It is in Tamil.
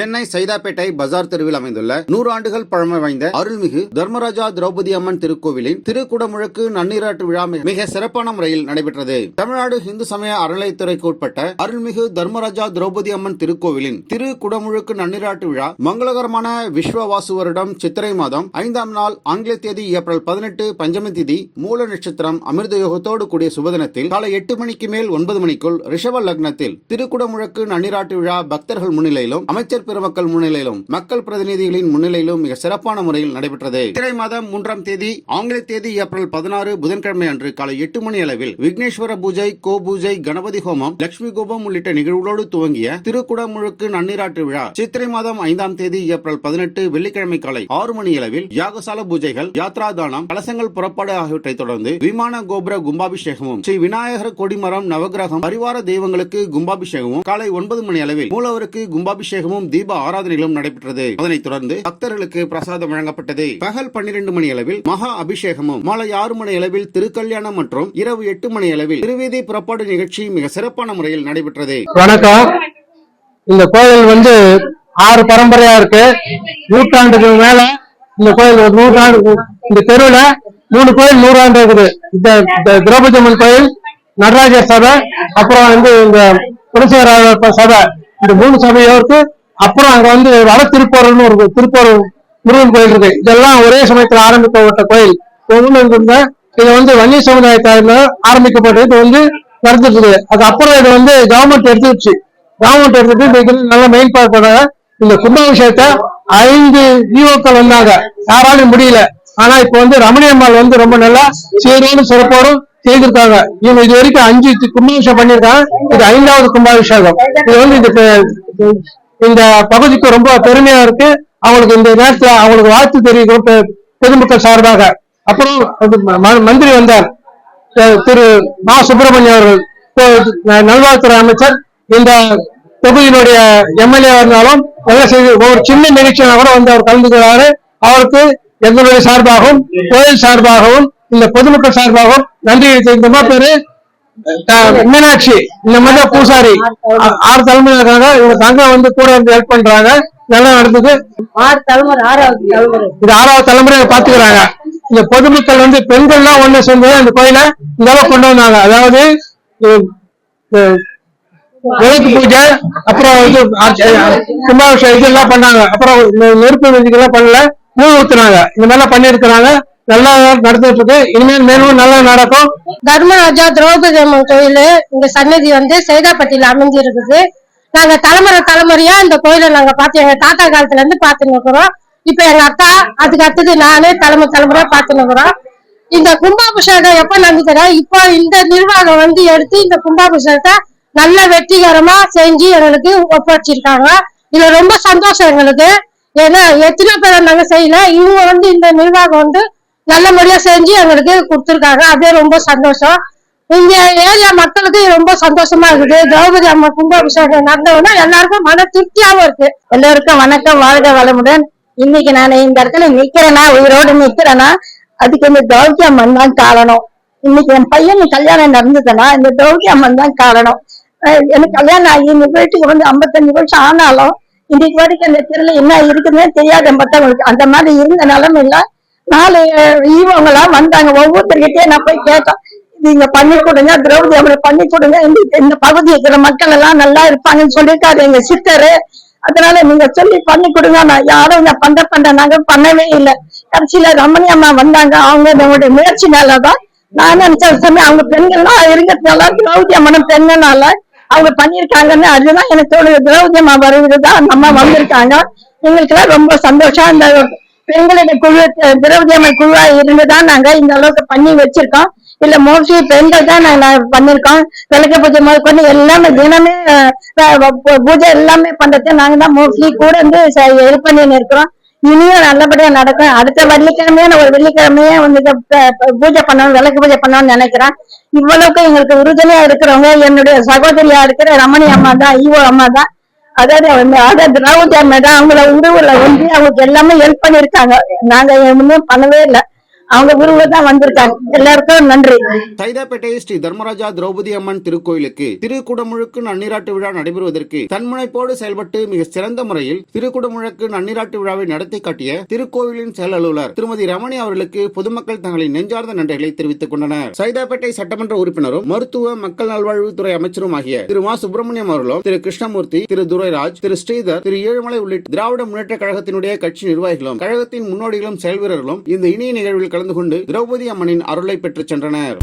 சென்னை சைதாப்பேட்டை பஜார் தெருவில் அமைந்துள்ள நூறு ஆண்டுகள் பழமை வாய்ந்த அருள்மிகு தர்மராஜா திரௌபதி அம்மன் திருக்கோவிலின் திருக்குடமுழுக்கு நன்னீராட்டு விழா மிக- மிக சிறப்பான முறையில் நடைபெற்றது. தமிழ்நாடு இந்து சமய அறநிலைத்துறைக்கு உட்பட்ட அருள்மிகு தர்மராஜா திரௌபதி அம்மன் திருக்கோவிலின் திரு குடமுழுக்கு நன்னீராட்டு விழா மங்களகரமான விஸ்வவாசு வருடம் சித்திரை மாதம் ஐந்தாம் நாள் ஆங்கில தேதி ஏப்ரல் பதினெட்டு பஞ்சமி திதி மூல நட்சத்திரம் அமிர்த யோகத்தோடு கூடிய சுபதினத்தில் காலை எட்டு மணிக்கு மேல் ஒன்பது மணிக்குள் ரிஷப லக்னத்தில் திருக்குடமுழக்கு நன்னீராட்டு விழா பக்தர்கள் முன்னிலையிலும் அமைச்சர் பெருமக்கள் முன்னிலையிலும் மக்கள் பிரதிநிதிகளின் முன்னிலையிலும் மிக சிறப்பான முறையில் நடைபெற்றது. திரை மாதம் மூன்றாம் தேதி ஆங்கில தேதி ஏப்ரல் பதினாறு புதன்கிழமை அன்று காலை எட்டு மணி அளவில் விக்னேஸ்வர பூஜை கோ பூஜை கணபதி ஹோமம் லட்சுமி கோபம் உள்ளிட்ட நிகழ்வுகளோடு துவங்கிய திருக்குடமுழுக்கு நன்னீராட்டு விழா. சித்திரை மாதம் ஐந்தாம் தேதி ஏப்ரல் பதினெட்டு வெள்ளிக்கிழமை காலை ஆறு மணி அளவில் யாகசால பூஜைகள் யாத்ரா தானம் கலசங்கள் புறப்பாடு ஆகியவற்றை தொடர்ந்து விமான கோபுர கும்பாபிஷேகமும் ஸ்ரீ விநாயகர் கொடிமரம் நவகிரகம் பரிவார தெய்வங்களுக்கு கும்பாபிஷேகமும் காலை ஒன்பது மணி அளவில் மூலவருக்கு கும்பாபிஷேகமும் தீப ஆராதனைகளும் நடைபெற்றது. அதனைத் தொடர்ந்து பக்தர்களுக்கு பிரசாதம் வழங்கப்பட்டது. பகல் பன்னிரண்டு மணி அளவில் மகா அபிஷேகமும் மாலை ஆறு மணி அளவில் திருக்கல்யாணம் மற்றும் இரவு எட்டு மணி அளவில் திருவேதி புறப்பாடு நிகழ்ச்சி மிக சிறப்பான முறையில் நடைபெற்றது. வணக்கம். இந்த கோயில் வந்து ஆறு பரம்பரையா இருக்கு. நூற்றாண்டுக்கு மேல இந்த கோயில் ஒரு நூற்றாண்டு இந்த தெருவுல மூணு கோயில் நூறாண்டு இருக்குது. இந்த இந்த திரௌபதி அம்மன் கோயில் நடராஜர் சபை அப்புறம் வந்து இந்த குலசேகர சபை. இந்த மூணு சபையோருக்கு அப்புறம் அங்க வந்து வட திருப்போரூர்னு ஒரு திருப்போரூர் முருகன் கோயில் இருக்கு. இதெல்லாம் ஒரே சமயத்துல ஆரம்பிக்கப்பட்ட கோயில். ஒவ்வொன்று இருந்த இது வந்து வன்னிய சமுதாயத்தாரில் ஆரம்பிக்கப்பட்டது. இது வந்து நடந்துட்டு இருக்குது. அதுக்கப்புறம் இது வந்து கவர்மெண்ட் எடுத்துருச்சு கவர்மெண்ட் எடுத்துட்டு நல்ல மெயின் பண்ண இந்த கும்பாபிஷேகத்தை ஐந்து ஈவோக்கள் வந்தாங்க. யாராலும் முடியல. ஆனா இப்ப வந்து ரமணியம்மாள் வந்து ரொம்ப நல்லா சீரோடு சிறப்போடும் செய்திருக்காங்க. இவங்க இது வரைக்கும் அஞ்சு கும்பாபிஷேகம் பண்ணிருக்காங்க இது ஐந்தாவது கும்பாபிஷேகம். இது வந்து இந்த இந்த பகுதிக்கு ரொம்ப பெருமையா இருக்கு. அவங்களுக்கு இந்த நேரத்தில் அவங்களுக்கு வாழ்த்து தெரிவிக்கும் பொதுமக்கள் சார்பாக. அப்புறம் மந்திரி வந்தார். திரு மா சுப்பிரமணியம் அவர்கள். நல்வாழ்வுத்துறை அமைச்சர். இந்த தொகுதியினுடைய எம்எல்ஏ இருந்தாலும் ஒரு சின்ன நிகழ்ச்சியாக கூட வந்து அவர் கலந்துக்கிறாரு அவருக்கு எங்களுடைய சார்பாகவும் கோயில் சார்பாகவும் இந்த பொதுமக்கள் சார்பாகவும் நன்றி தெரிந்தமா பேரு மீனாட்சி இந்த மாதிரி பூசாரி ஆறு தலைமுறை இருக்காங்க. இவங்க தங்க வந்து கூட வந்து ஹெல்ப் பண்றாங்க. நல்லா நடந்தது ஆறு தலைமுறை ஆறாவது தலைமுறை. இது ஆறாவது தலைமுறையை பாத்துக்கிறாங்க இந்த பொதுமக்கள் வந்து பெண்கள்லாம் ஒண்ணு சேர்ந்து அந்த கோயிலை இந்த கொண்டு வந்தாங்க. அதாவது விளக்கு பூஜை அப்புறம் இது கும்பாபிஷேகம் இதெல்லாம் பண்ணாங்க. அப்புறம் நெருப்பு விதிக்கெல்லாம் பண்ணல. மூணு ஊத்துனாங்க. இந்த மாதிரிலாம் பண்ணிருக்கிறாங்க நல்லா நடந்துட்டு இருக்கு இனிமேல் மேலும் நல்லா நடக்கும். தர்மராஜா திரௌபதி அம்மன் கோயில் இந்த சன்னதி வந்து சைதாப்பட்டியில அமைஞ்சு இருக்குது நாங்க தலைமுறை தலைமுறையா இந்த கோயிலை நாங்க பார்த்து எங்க தாத்தா காலத்துல இருந்து பார்த்துன்னு இருக்கிறோம். இப்ப எங்க அக்கா அதுக்கு அடுத்தது நானு தலைமுறை தலைமுறையா பார்த்துன்னு இருக்கிறோம். இந்த கும்பாபிஷேகம் எப்ப நடந்துக்கிறா இப்போ இந்த நிர்வாகம் வந்து எடுத்து இந்த கும்பாபிஷேகத்தை நல்ல வெற்றிகரமா செஞ்சு எங்களுக்கு ஒப்படைச்சிருக்காங்க. இதுல ரொம்ப சந்தோஷம் எங்களுக்கு. ஏன்னா எத்தனை பேரை நாங்க செய்யல இவங்க வந்து இந்த நிர்வாகம் வந்து நல்ல முறையா செஞ்சு எங்களுக்கு கொடுத்துருக்காங்க. அதே ரொம்ப சந்தோஷம். இங்க ஏரியா மக்களுக்கு ரொம்ப சந்தோஷமா இருக்குது. திரௌபதி அம்மா கும்பாபிஷேகம் நடந்தவொன்னா எல்லாருக்கும் மன திருப்தியாவும் இருக்கு. எல்லோருக்கும் வணக்கம். வாழ்க வளமுடன். இன்னைக்கு நான் இந்த இடத்துல நிக்கிறேன்னா உயிரோடு நிக்கிறேன்னா அதுக்கு இந்த திரௌபதி அம்மன் தான் காரணம். இன்னைக்கு என் பையன் கல்யாணம் நடந்ததுன்னா இந்த திரௌபதி அம்மன் தான் காரணம். எனக்கு கல்யாணம் ஆகி இந்த வீட்டுக்கு வந்து ஐம்பத்தஞ்சு வருஷம் ஆனாலும் இன்னைக்கு வரைக்கும் அந்த தெருல என்ன இருக்குதுன்னே தெரியாத பார்த்தா அந்த மாதிரி இருந்த நிலைமையில நாலு ஈவங்களா வந்தாங்க. ஒவ்வொருத்தர்கிட்டயே நான் போய் கேட்டேன். நீங்க பண்ணி கொடுங்க திரௌபதி அவரை பண்ணி கொடுங்க. இந்த இந்த பகுதி இருக்கிற மக்கள் எல்லாம் நல்லா இருப்பாங்கன்னு சொல்லியிருக்காரு எங்க சித்தரு. அதனால நீங்க சொல்லி பண்ணி கொடுங்க. நான் யாரும் நான் பண்ற பண்ற நாங்க பண்ணவே இல்லை. கடைசியில ரமணி அம்மா வந்தாங்க. அவங்க நம்மளுடைய முயற்சினாலதான் நான் நினைச்ச சமயம் அவங்க பெண்கள்லாம் இருக்கிறதுனால திரௌபதி அம்மனும் பெண்ணனால அவங்க பண்ணிருக்காங்கன்னு அதுதான் எனக்கு தோணுது. திரௌபதி அம்மா வருவதுதான் அந்த அம்மா வந்திருக்காங்க. எங்களுக்கு எல்லாம் ரொம்ப சந்தோஷம். இந்த பெண்களுடைய குழு தி- திரௌபதி குழுவா இருந்துதான் நாங்க இந்த அளவுக்கு பண்ணி வச்சிருக்கோம். இல்ல மோஸ்ட்லி பெண்கள் தான் நாங்க பண்ணிருக்கோம். விளக்கு பூஜை முதற்கொண்டு எல்லாமே தினமே பூஜை எல்லாமே பண்றது நாங்க தான் மோஸ்ட்லி கூட இருந்து ஹெல்ப் பண்ணி இருக்கிறோம் இனியும் நல்லபடியா நடக்கும். அடுத்த வெள்ளிக்கிழமையே ஒரு வெள்ளிக்கிழமையே வந்து பூஜை பண்ணணும் விளக்கு பூஜை பண்ணணும்னு நினைக்கிறேன் இவ்வளவுக்கு எங்களுக்கு உறுதுணையா இருக்கிறவங்க என்னுடைய சகோதரியா இருக்கிற ரமணி அம்மா தான் ஈவோ அம்மா தான் அதாவது வந்து அதாவது திரௌபதி அம்மா அவங்கள உருவுல வந்து அவங்களுக்கு எல்லாமே ஹெல்ப் பண்ணிருக்காங்க நாங்க ஒண்ணுமே பண்ணவே இல்லை. அவங்க விரும்ப தான் வந்திருக்காங்க. எல்லாருக்கும் நன்றி. சைதாப்பேட்டை ஸ்ரீ தர்மராஜா திரௌபதி அம்மன் திருக்கோயிலுக்கு திருக்குடமுழுக்கு நன்னீராட்டு விழா நடைபெறுவதற்கு தன்முனைப்போடு செயல்பட்டு மிக சிறந்த முறையில் திருக்குடமுழுக்கு நன்னீராட்டு விழாவை நடத்தி காட்டிய திருக்கோவிலின் செயல் அலுவலர் திருமதி ரமணி அவர்களுக்கு பொதுமக்கள் தங்களின் நெஞ்சார்ந்த நன்றிகளை தெரிவித்துக் கொண்டனர். சைதாப்பேட்டை சட்டமன்ற உறுப்பினரும் மருத்துவ மக்கள் நல்வாழ்வுத்துறை அமைச்சரும் ஆகிய திரு மா சுப்பிரமணியம் அவர்களும் திரு கிருஷ்ணமூர்த்தி திரு துரைராஜ் திரு ஸ்ரீதர் திரு ஏழுமலை உள்ளிட்ட திராவிட முன்னேற்ற கழகத்தினுடைய கட்சி நிர்வாகிகளும் கழகத்தின் முன்னோடிகளும் செயல் வீரர்களும் இந்த இணைய நிகழ்வில் கலந்து கொண்டு திரௌபதி அம்மனின் அருளை பெற்றுச் சென்றனர்.